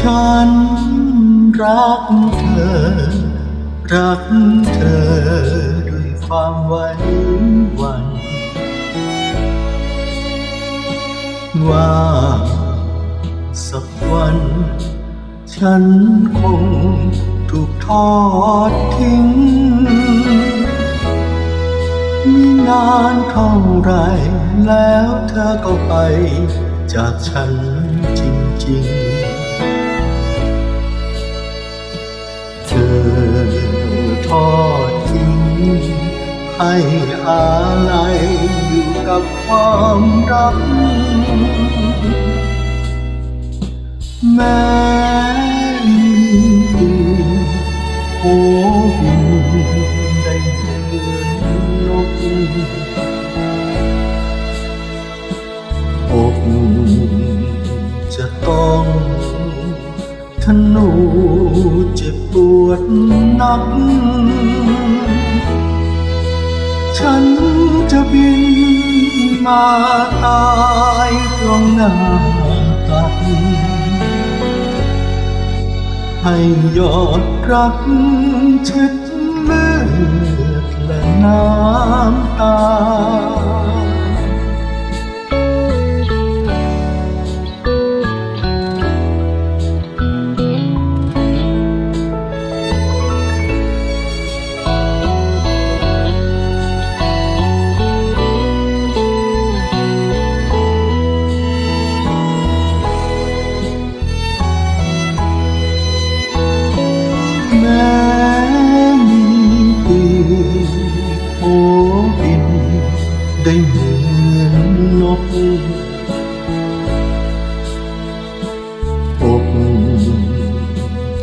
ฉันรักเธอ รักเธอด้วยความไว้วัน ว่าสักวัน ฉันคงถูกทอดทิ้งมีนานเท่าไรแล้วเธอก็ไปจากฉันจริงๆ ให้อะไรอยู่กับความรัก แม้มีปีโหบินได้เหมือนนกอกจะต้องทนุเจ็บปวดนัก มาตายตรงหน้าตัน ให้ยอดรักชิดเลือดและน้ำตา ได้เหมือนนกอก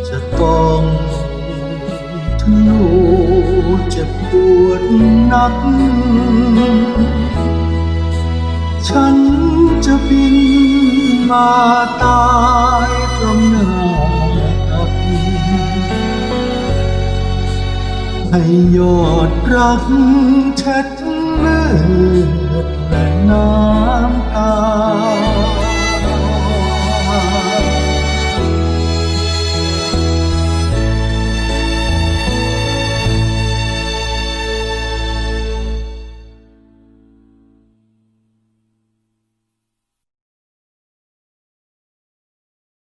จะต้องทะนุเจ็บปวดหนัก ฉันจะบินมาตายตรงหน้าตัก ให้ยอดรักเช็ดเลือดและน้ำตา